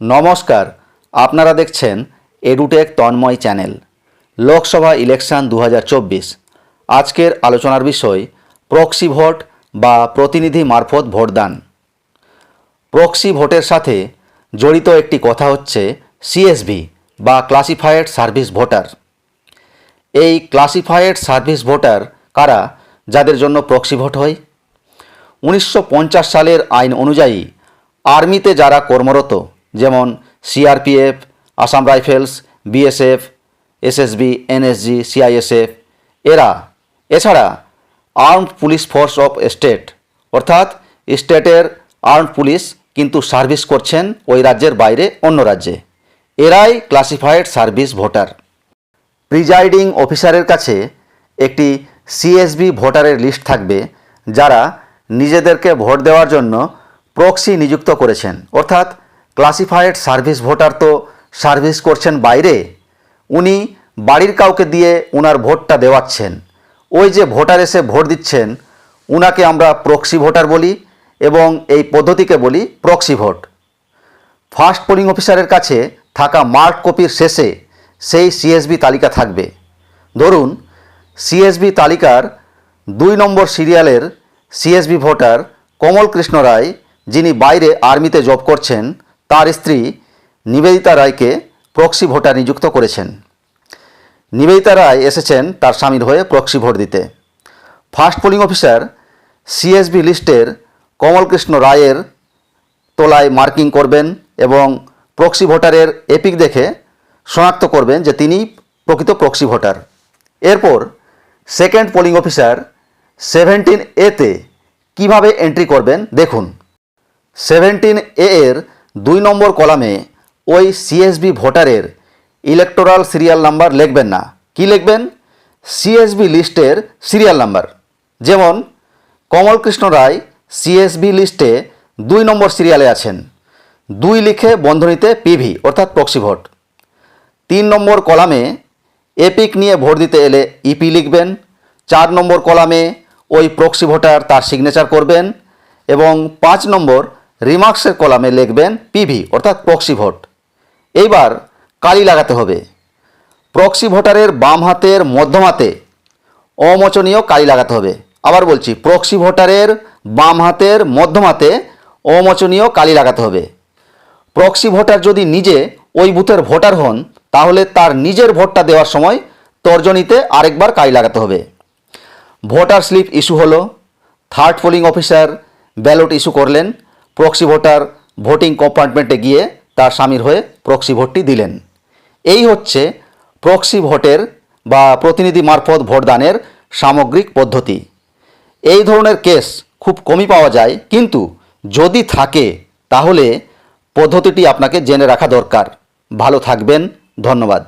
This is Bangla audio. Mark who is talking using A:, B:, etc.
A: নমস্কার, আপনারা দেখছেন Edutech Tanmoy channel, Lok Sabha election দু হাজার চব্বিশ। আজকের আলোচনার বিষয়, প্রক্সি ভোট বা প্রতিনিধি মারফত ভোটদান। প্রক্সি ভোটের সাথে জড়িত একটি কথা হচ্ছে সিএসভি বা ক্লাসিফায়েড সার্ভিস ভোটার এই ক্লাসিফায়েড সার্ভিস ভোটার কারা, যাদের জন্য প্রক্সি ভোট হয়? উনিশশো পঞ্চাশ সালের আইন অনুযায়ী আর্মিতে যারা কর্মরত যেমন CRPF Assam rifles BSF SSB NSG CISF এরা, এছাড়া armed police force of state অর্থাৎ স্টেটের আর্মড পুলিশ কিন্তু সার্ভিস করছেন ওই রাজ্যের বাইরে অন্য রাজ্যে। এরাই ক্লাসিফায়েড সার্ভিস ভোটার প্রিজাইডিং অফিসারের কাছে একটি সিএসবি ভোটারের লিস্ট থাকবে, যারা নিজেদেরকে ভোট দেওয়ার জন্য প্রক্সি নিযুক্ত করেছেন। অর্থাৎ ক্লাসিফায়েড সার্ভিস ভোটার তো সার্ভিস করছেন বাইরে। উনি বাড়ির কাউকে দিয়ে ওনার ভোটটা দেওয়াচ্ছেন। ওই যে ভোটার এসে ভোট দিচ্ছেন, উনাকে আমরা প্রক্সি ভোটার বলি এবং এই পদ্ধতিকে বলি প্রক্সি ভোট। ফার্স্ট পোলিং অফিসারের কাছে থাকা মার্ক কপির শেষে সেই সিএসবি তালিকা থাকবে। ধরুন, সিএসবি তালিকার দুই নম্বর সিরিয়ালের সিএসবি ভোটার কমল কৃষ্ণ রায়, যিনি বাইরে আর্মিতে জব করছেন তার স্ত্রী নিবেদিতা রায়কে প্রক্সি ভোটার নিযুক্ত করেছেন। নিবেদিতা রায় এসেছেন তার স্বামীর হয়ে প্রক্সি ভোট দিতে। ফার্স্ট পোলিং অফিসার সিএসবি লিস্টের কমলকৃষ্ণ রায়ের তোলায় মার্কিং করবেন এবং প্রক্সি ভোটারের এপিক দেখে শনাক্ত করবেন যে তিনি প্রকৃত প্রক্সি ভোটার। এরপর সেকেন্ড পোলিং অফিসার সেভেন্টিন এতে কীভাবে এন্ট্রি করবেন দেখুন। সেভেন্টিন এ এর দুই নম্বর কলামে ওই সিএসবি ভোটারের ইলেকটোরাল সিরিয়াল নাম্বার লিখবেন না। কি লিখবেন? সিএসবি লিস্টের সিরিয়াল নাম্বার যেমন, কমলকৃষ্ণ রায় সিএসবি লিস্টে দুই নম্বর সিরিয়ালে আছেন। দুই লিখে বন্ধনীতে পিভি অর্থাৎ প্রক্সি ভোট তিন নম্বর কলামে এপিক নিয়ে ভোট দিতে এলে ইপি লিখবেন। চার নম্বর কলামে ওই প্রক্সি ভোটার তার সিগনেচার করবেন। এবং পাঁচ নম্বর রিমার্কসের কলামে লিখবেন পিভি, অর্থাৎ প্রক্সি ভোট। এইবার কালি লাগাতে হবে। প্রক্সি ভোটারের বাম হাতের মধ্যম হাতে অমোচনীয় কালি লাগাতে হবে। আবার বলছি, প্রক্সি ভোটারের বাম হাতের মধ্যম হাতে অমোচনীয় কালি লাগাতে হবে। প্রক্সি ভোটার যদি নিজে ওই বুথের ভোটার হন, তাহলে তার নিজের ভোটটা দেওয়ার সময় তর্জনীতে আরেকবার কালি লাগাতে হবে। ভোটার স্লিপ ইস্যু হলো, third polling officer ballot issue করলেন প্রক্সি ভোটার ভোটিং কম্পার্টমেন্টে গিয়ে তার স্বামীর হয়ে প্রক্সি ভোটটি দিলেন। এই হচ্ছে প্রক্সি ভোটের বা প্রতিনিধি মারফত ভোটদানের সামগ্রিক পদ্ধতি। এই ধরনের কেস খুব কমই পাওয়া যায়, কিন্তু যদি থাকে, তাহলে পদ্ধতিটি আপনাকে জেনে রাখা দরকার। ভালো থাকবেন, ধন্যবাদ।